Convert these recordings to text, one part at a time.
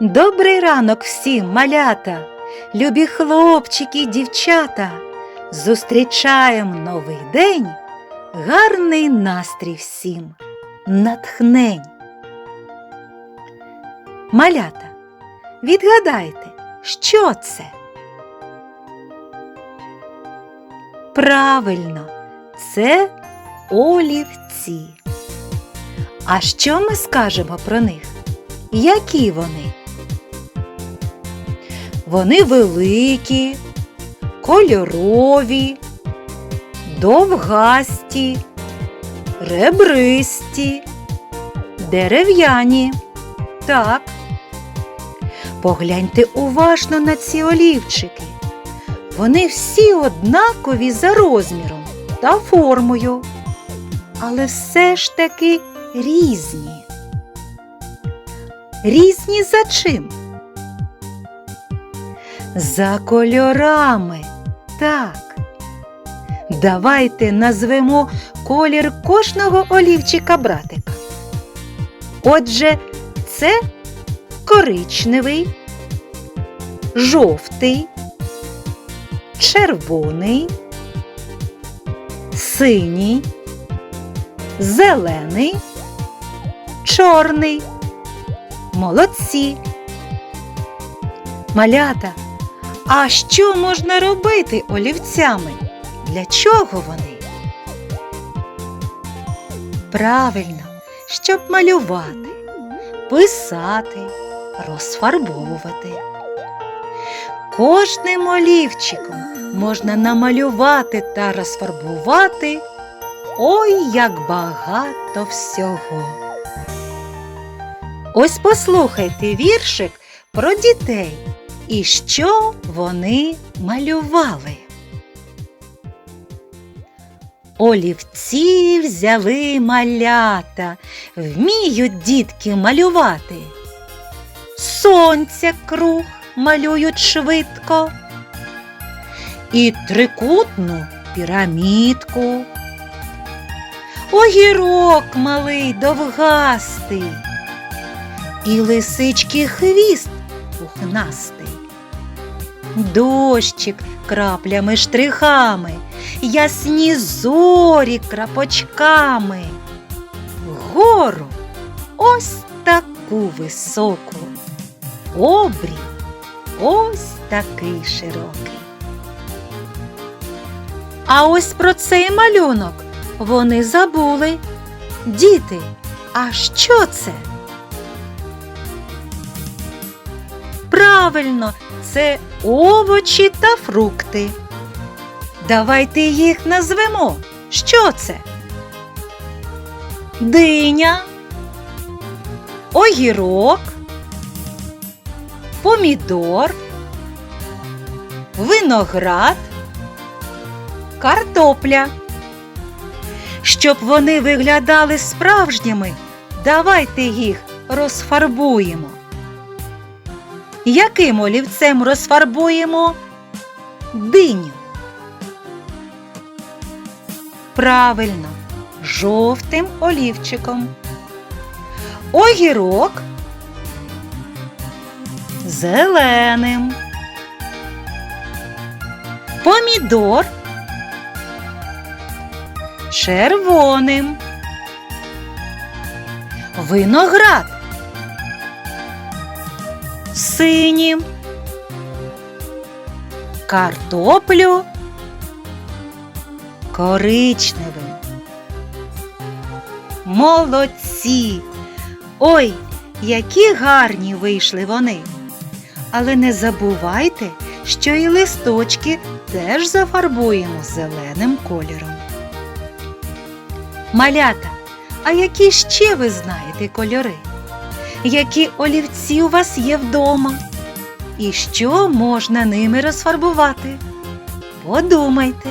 Добрий ранок всім, малята, любі хлопчики дівчата. Зустрічаємо новий день, гарний настрій всім, натхнень. Малята, відгадайте, що це? Правильно, це олівці. А що ми скажемо про них? Які вони? Вони великі, кольорові, довгасті, ребристі, дерев'яні. Так. Погляньте уважно на ці олівчики. Вони всі однакові за розміром та формою, але все ж таки різні. Різні за чим? За кольорами. Так. Давайте назвемо колір кожного олівчика братика. Отже, це коричневий, жовтий, червоний, синій, зелений, чорний. Молодці. Малята, а що можна робити олівцями? Для чого вони? Правильно, щоб малювати, писати, розфарбовувати. Кожним олівчиком можна намалювати та розфарбувати ой як багато всього. Ось послухайте віршик про дітей і що вони малювали. Олівці взяли малята, вміють дітки малювати. Сонця круг малюють швидко. І трикутну пірамідку. Огірок малий довгастий і лисички хвіст пухнастий. Дощик краплями штрихами, ясні зорі крапочками. Гору ось таку високу, обрій ось такий широкий. А ось про цей малюнок вони забули. Діти, а що це? Правильно, це овочі та фрукти. Давайте їх назвемо. Що це? Диня, огірок, помідор, виноград, картопля. Щоб вони виглядали справжніми, давайте їх розфарбуємо. Яким олівцем розфарбуємо диню? Правильно, жовтим олівчиком. Огірок зеленим. Помідор червоним. Виноград синім, картоплю коричневим. Молодці! Ой, які гарні вийшли вони. Але не забувайте, що і листочки теж зафарбуємо зеленим кольором. Малята, а які ще ви знаєте кольори? Які олівці у вас є вдома, і що можна ними розфарбувати. Подумайте.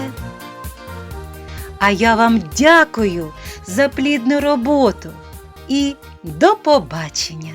А я вам дякую за плідну роботу і до побачення!